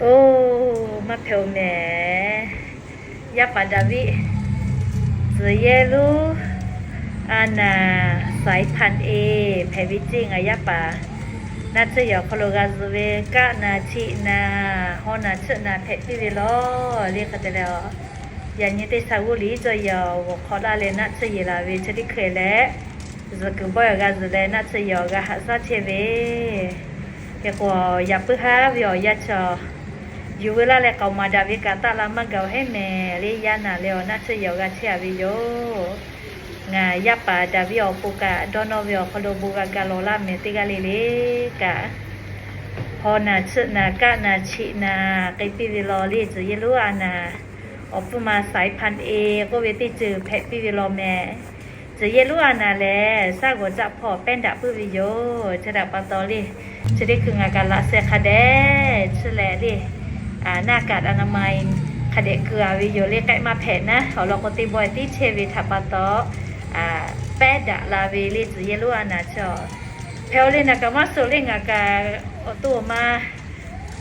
โอ้มาเพียวแหม่ยาปาดาวิสเยลูอานาสายพันเอแพวิจิงอายาปานาเจยอคโลกาซเวกะนาชินาฮอนาเชนาแพพิเวลอเรียกกันแล้วยันยิเตสาวุลีจอยอวขอลาเลนาเจยลาเวชดิเคเลสกุบอยกาซเลนาเจยอกาฮัสซาเชเวเกกัวยาปึฮาวิอยา อยู่เวลาเลยเกามาดาวิกาตาลามังเกาให้แม่ลียานาเลีวนาเชยอกาเชียวิโยงายาปาดาวิโอปุกะดอนอวิโอคโลบูกากาโลลาเมติกาลิเลกะพอนาชนากะนาชินาเกปิวิลอลีจือยลูอานาออกมาสายพันเอก็เวติจือแพปิวิลอแม่จอเยลูอานาแลสร้างหัวจะพอแป้นดับพืวิโยจะดับปันตอลีจะได้คืองานการละเซคาเดชแลลี หน้ากากอนามัยคเดเกลือวิโยเลไกมาแผ่นนะเขาเราก็ตีบอยตีเชวิทับปะโตอแปดดะลาเวลิจเยลุอานาชอเพลเลนะกะมาโซเลงากาอตัวมา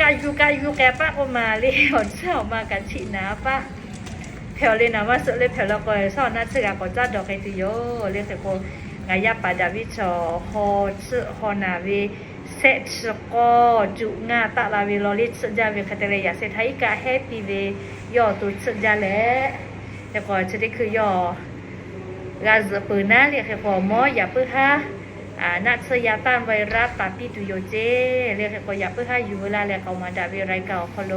กายูกายูแกปะออกมาเลยหอนเช้ามากันชินาปะเพลเลนะมาโซเลเพลก็สอนนะชื่อกก็จัดดอกไอติโยเลสโกงายาปาดาวิชอฮอชื่อฮอนา เซตสกอจุงาตะลาวิลอลิสจาวิคาเตเลยาเซไทกาแฮปปี้เวยอตุสจาและแต่ก่อนจะได้คือยอกาซปืนนะเรียกให้พอมออย่าเพื่อฮะอ่านักสยาต้านไวรัสปาปิตุโยเจเรียกให้พออย่าเพื่อฮะอยู่เวลาแลกเอามาดาเวไรเก่าคอโล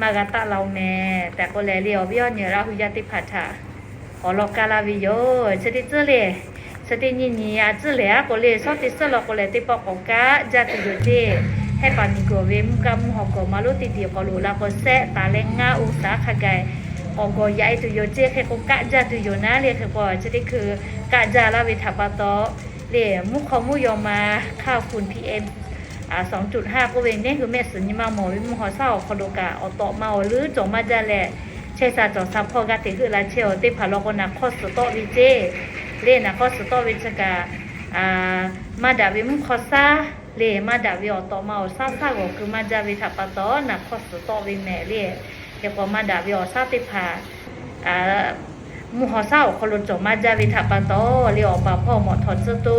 มากาตะเราแม่แต่ก็แลเรียวเบี้ยเนี่ยราหุยติพัทธะขอลอกกาลาวิโยชนิดเจเลย สตินี่นี่อติสลอก็เลยติปอกกะจะติโยเจให้ปานิโกเวมกำหอกมาลุติเดียวก็รู้ล้วก็แซะตาเลงงาอุสาขะไกออกใหญ่ตุโยเจให้ก็กะจะตุโยนะเรียกก็จะได้คือกะจะละวิทัปตอเรียมุขขมุยอมาข้าวคุณพีเอ็มอ่าสองจุดห้าก็เวนเนี่ยคือแม่สัญญมาหมอวิมหอเศร้าคอโดกะออตอมาหรือจงมาจะแหละเชซาจอซับพอกะติคือลาเชลติผาลอกนาคอสโตวิเจ เลนะข้อสุตอเวชกาอ่ามาดาวิมุขอซาเลมาดาวิออตอมาอุซาซาก็คือมาจาวิทัปตอนะข้อสุตอเวแม่เลเดี๋ยวพอมาดาวิออซาติพาอ่ามูหอเศร้าคนลุ่นจมาจาวิทัปตอเลียอปาพ่อหมอทอดเสื้อตู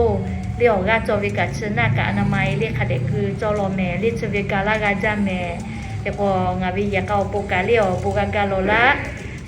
เรียกกาจวิกาชินากะอนามัยเรียกคเด็กคือจอรอแม่เรียกชวิกาลากาจาแม่แต่พองาวิยาเก้าปูกาเรียวปูกากาโลละ